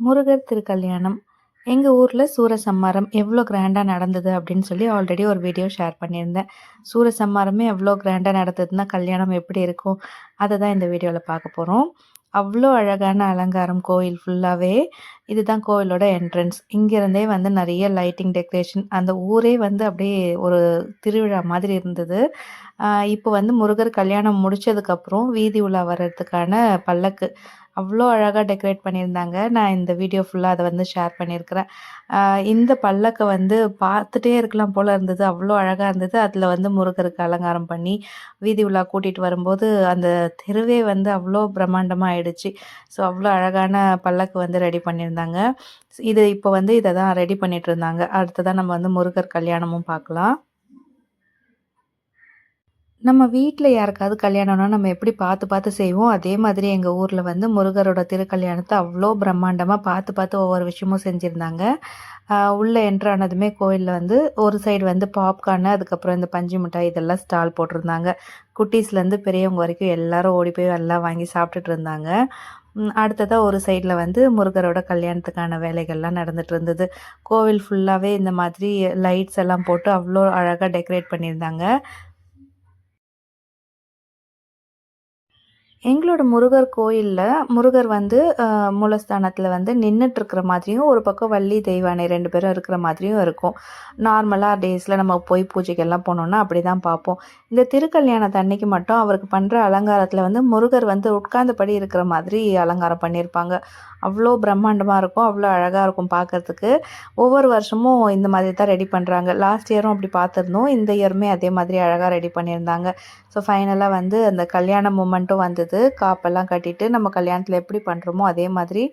முருகர் திருக்கல்யாணம். எங்கள் ஊரில் சூரசம்மாரம் எவ்வளோ கிராண்டாக நடந்தது அப்படின்னு சொல்லி ஆல்ரெடி ஒரு வீடியோ ஷேர் பண்ணியிருந்தேன். சூரசம்மாரமே எவ்வளோ கிராண்டாக நடந்ததுன்னா கல்யாணம் எப்படி இருக்கும்? அதை தான் இந்த வீடியோவில் பார்க்க போகிறோம் அவ்வளோ அழகான அலங்காரம் கோயில் ஃபுல்லாகவே இதுதான் கோயிலோட என்ட்ரன்ஸ் இங்கேருந்தே வந்து நிறைய லைட்டிங் டெக்கரேஷன் அந்த ஊரே வந்து அப்படியே ஒரு திருவிழா மாதிரி இருந்தது. இப்போ வந்து முருகர் கல்யாணம் முடித்ததுக்கப்புறம் வீதி உலா வர்றதுக்கான பல்லக்கு. அவ்வளோ அழகாக டெக்கரேட் பண்ணியிருந்தாங்க. நான் இந்த வீடியோ ஃபுல்லாக அதை வந்து ஷேர் பண்ணியிருக்கிறேன். இந்த பல்லக்கை வந்து பார்த்துட்டே இருக்கலாம் போல் இருந்தது. அவ்வளோ அழகாக இருந்தது. அதில் வந்து முருகருக்கு அலங்காரம் பண்ணி வீதி உலா கூட்டிகிட்டு வரும்போது அந்த தெருவே வந்து அவ்வளோ பிரம்மாண்டமாக ஆயிடுச்சு. ஸோ அவ்வளோ அழகான பல்லக்கு வந்து ரெடி பண்ணியிருந்தாங்க. இது இப்போ வந்து இதை தான் ரெடி பண்ணிகிட்டு இருந்தாங்க. அடுத்ததான் நம்ம வந்து முருகர் கல்யாணமும் பார்க்கலாம். நம்ம வீட்டில் யாருக்காவது கல்யாணம்னா நம்ம எப்படி பார்த்து பார்த்து செய்வோம்? அதே மாதிரி எங்கள் ஊரில் வந்து முருகரோட திருக்கல்யாணத்தை அவ்வளோ பிரம்மாண்டமாக பார்த்து பார்த்து ஒவ்வொரு விஷயமும் செஞ்சுருந்தாங்க. உள்ளே என்ட்ரானதுமே கோயிலில் வந்து ஒரு சைடு வந்து பாப்கார்னு அதுக்கப்புறம் இந்த பஞ்சு மிட்டாய் இதெல்லாம் ஸ்டால் போட்டிருந்தாங்க. குட்டீஸ்லேருந்து பெரியவங்க வரைக்கும் எல்லாரும் ஓடி போய் எல்லாம் வாங்கி சாப்பிட்டுட்டு இருந்தாங்க. அடுத்ததாக ஒரு சைடில் வந்து முருகரோட கல்யாணத்துக்கான வேலைகள்லாம் நடந்துட்டு இருந்தது. கோவில் ஃபுல்லாகவே இந்த மாதிரி லைட்ஸ் எல்லாம் போட்டு அவ்வளோ அழகாக டெக்கரேட் பண்ணியிருந்தாங்க. எங்களோட முருகர் கோயிலில் முருகர் வந்து மூலஸ்தானத்தில் வந்து நின்றுட்டுருக்குற மாதிரியும் ஒரு பக்கம் வள்ளி தெய்வானை ரெண்டு பேரும் இருக்கிற மாதிரியும் இருக்கும். நார்மலாக டேஸில் நம்ம போய் பூஜைக்கெல்லாம் போனோம்னா அப்படி தான் பார்ப்போம் இந்த திருக்கல்யாணத்து அன்னைக்கு மட்டும் அவருக்கு பண்ணுற அலங்காரத்தில் வந்து முருகர் வந்து உட்கார்ந்தபடி இருக்கிற மாதிரி அலங்காரம் பண்ணியிருப்பாங்க அவ்வளோ பிரம்மாண்டமாக இருக்கும் அவ்வளோ அழகாக இருக்கும் பார்க்குறதுக்கு ஒவ்வொரு வருஷமும் இந்த மாதிரி தான் ரெடி பண்ணுறாங்க லாஸ்ட் இயரும் அப்படி பார்த்துருந்தோம் இந்த இயருமே அதே மாதிரி அழகாக ரெடி பண்ணியிருந்தாங்க. ஸோ ஃபைனலாக வந்து அந்த கல்யாண மூமெண்ட்டும் வந்தது. காப்பெல்லாம் கட்டிட்டு நம்ம கல்யாணத்தில் எப்படி பண்ணுறோமோ அதே மாதிரி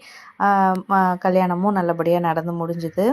கல்யாணமும் நல்லபடியாக நடந்து முடிஞ்சுது.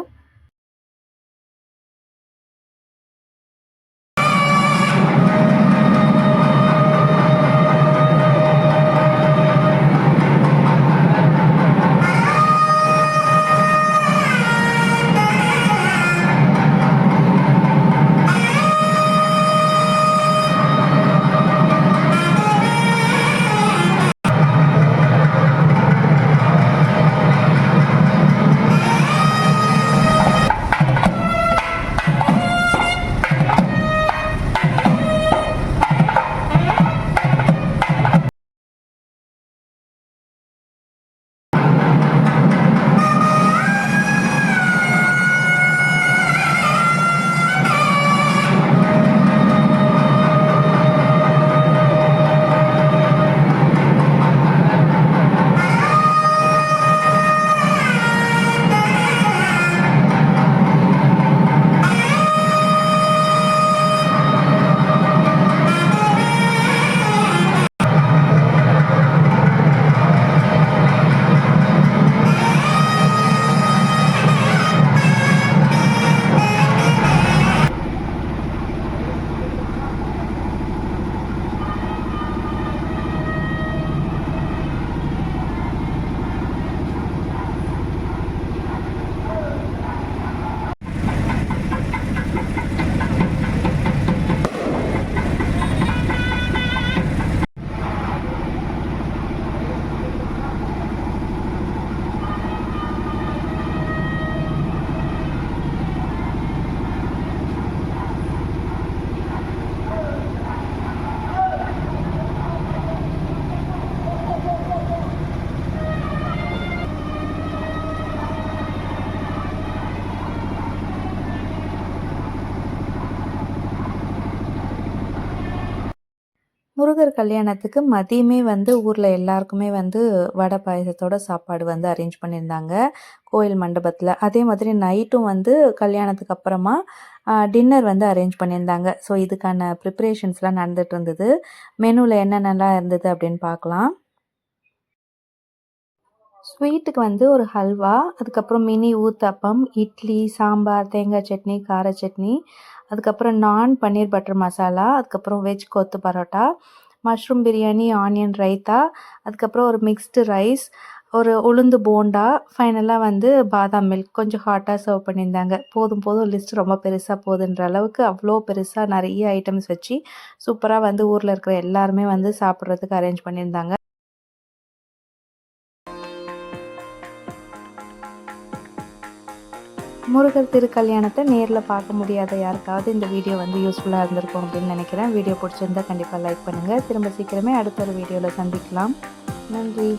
முருகர் கல்யாணத்துக்கு மதியமே வந்து ஊரில் எல்லாருக்குமே வந்து வடை பாயசத்தோட சாப்பாடு வந்து அரேஞ்ச் பண்ணியிருந்தாங்க. கோயில் மண்டபத்தில். அதே மாதிரி நைட்டும் வந்து கல்யாணத்துக்கு அப்புறமா டின்னர் வந்து அரேஞ்ச் பண்ணியிருந்தாங்க. ஸோ இதுக்கான ப்ரிப்ரேஷன்ஸ்லாம் நடந்துகிட்டு இருந்தது. மெனுவில் என்னென்னலாம் இருந்தது அப்படின்னு பார்க்கலாம். ஸ்வீட்டுக்கு வந்து ஒரு ஹல்வா அதுக்கப்புறம் மினி ஊத்தப்பம் இட்லி சாம்பார் தேங்காய் சட்னி கார சட்னி அதுக்கப்புறம் நான் பன்னீர் பட்டர் மசாலா அதுக்கப்புறம் veg kothu parotta mushroom biryani onion raita அதுக்கப்புறம் ஒரு மிக்ஸ்டு ரைஸ் ஒரு உளுந்து போண்டா ஃபைனலாக வந்து பாதாம் மில்க் கொஞ்சம் ஹாட்டாக சர்வ் பண்ணியிருந்தாங்க. போதும் போதும் லிஸ்ட் ரொம்ப பெருசாக போகுதுன்ற அளவுக்கு அவ்வளோ பெருசாக நிறைய ஐட்டம்ஸ் வச்சு சூப்பராக வந்து ஊரில் இருக்கிற எல்லாருமே வந்து சாப்பிட்றதுக்கு அரேஞ்ச் பண்ணியிருந்தாங்க. முருகர் திருக்கல்யாணத்தை நேரில் பார்க்க முடியாத யாருக்காவது இந்த வீடியோ வந்து யூஸ்ஃபுல்லாக இருந்திருக்கும் அப்படின்னு நினைக்கிறேன். வீடியோ பிடிச்சிருந்தா கண்டிப்பாக லைக் பண்ணுங்கள் திரும்ப சீக்கிரமே அடுத்த ஒரு வீடியோவில் சந்திக்கலாம். நன்றி.